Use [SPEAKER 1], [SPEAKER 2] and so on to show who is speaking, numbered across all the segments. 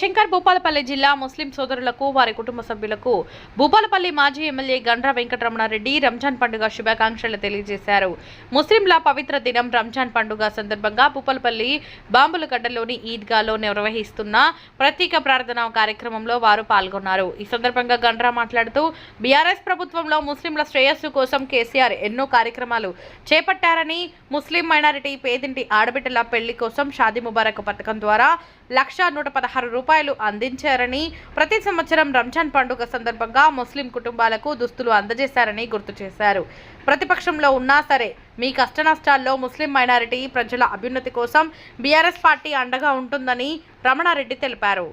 [SPEAKER 1] జయశంకర్ భూపాలపల్లి జిల్లా ముస్లిం సోదరులకు వారి కుటుంబ సభ్యులకు భూపాలపల్లి మాజీ ఎమ్మెల్యే గండ్ర వెంకటరమణారెడ్డి రంజాన్ పండుగ శుభాకాంక్షలు తెలియజేశారు. ముస్లింల పవిత్ర దినం రంజాన్ పండుగ సందర్భంగా భూపాలపల్లి బాంబులగడ్డలోని ఈద్గాలో నిర్వహిస్తున్న ప్రత్యేక ప్రార్థన కార్యక్రమంలో వారు పాల్గొన్నారు. ఈ సందర్భంగా గండ్ర మాట్లాడుతూ బీఆర్ఎస్ ప్రభుత్వంలో ముస్లింల శ్రేయస్సు కోసం కేసీఆర్ ఎన్నో కార్యక్రమాలు చేపట్టారని ముస్లిం మైనారిటీ పేదింటి ఆడబిడ్డల పెళ్ళి కోసం షాదీ ముబారక్ పథకం ద్వారా లక్ష నూట పదహారు రూపాయలు అందించారని ప్రతి సంవత్సరం రంజాన్ పండుగ సందర్భంగా ముస్లిం కుటుంబాలకు దుస్తులు అందజేశారని గుర్తు చేశారు. ప్రతిపక్షంలో ఉన్నా సరే మీ కష్టనష్టాల్లో ముస్లిం మైనారిటీ ప్రజల అభ్యున్నతి కోసం బీఆర్ఎస్ పార్టీ అండగా ఉంటుందని రమణారెడ్డి తెలిపారు.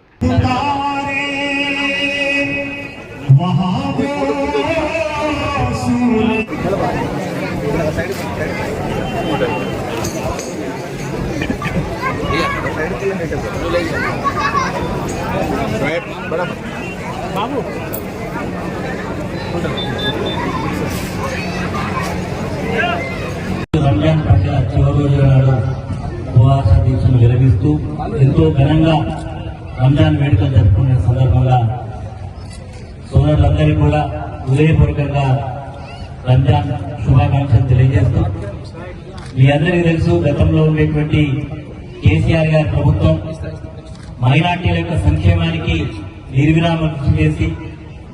[SPEAKER 2] రంజాన్ పండుగ చివరి రోజుల నాడు ఉపవాస దీక్షను విరమిస్తూ ఎంతో ఘనంగా రంజాన్ వేడుకలు జరుపుకునే సందర్భంగా సోదరులందరికీ కూడా హృదయపూర్వకంగా రంజాన్ శుభాకాంక్షలు తెలియజేస్తూ మీ అందరికీ తెలుసు గతంలో ఉండేటువంటి కేసీఆర్ గారి ప్రభుత్వం మైనార్టీల యొక్క సంక్షేమానికి నిర్విరామం కృషి చేసి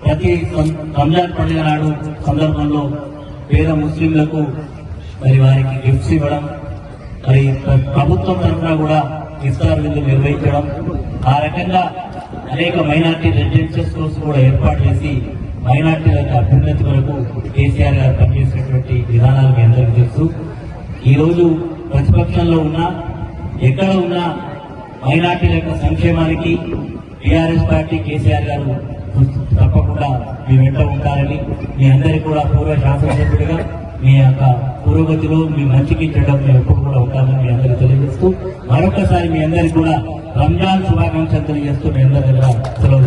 [SPEAKER 2] ప్రతి సం- రంజాన్ పండుగ నాడు సందర్భంలో పేద ముస్లింలకు మరి వారికి గిఫ్ట్స్ ఇవ్వడం మరి ప్ర- ప్రభుత్వం తరఫున కూడా ఇఫ్తార్ విందు నిర్వహించడం ఆ రకంగా అనేక మైనార్టీ రెసిడెన్షియల్ స్కూల్స్ కూడా ఏర్పాటు చేసి మైనార్టీల యొక్క అభ్యున్నతి వరకు కేసీఆర్ గారు పనిచేసినటువంటి విధానాలు మీ అందరికీ తెలుసు. ఈరోజు ప్రతిపక్షంలో ఉన్నా ఎక్కడ ఉన్నా మైనార్టీల యొక్క సంక్షేమానికి టీఆర్ఎస్ పార్టీ కేసీఆర్ గారు తప్పకుండా మీ వెంట ఉంటారని మీ అందరికీ కూడా పూర్వ శాసనసభ్యుడిగా మీ యొక్క పురోగతిలో మీ మంచికి చెడ్డం మేము ఎప్పుడు కూడా ఉంటామని మీ అందరికీ తెలియజేస్తూ మరొకసారి మీ అందరికీ కూడా రంజాన్ శుభాకాంక్షలు తెలియజేస్తూ మీ అందరి దగ్గర సెలవు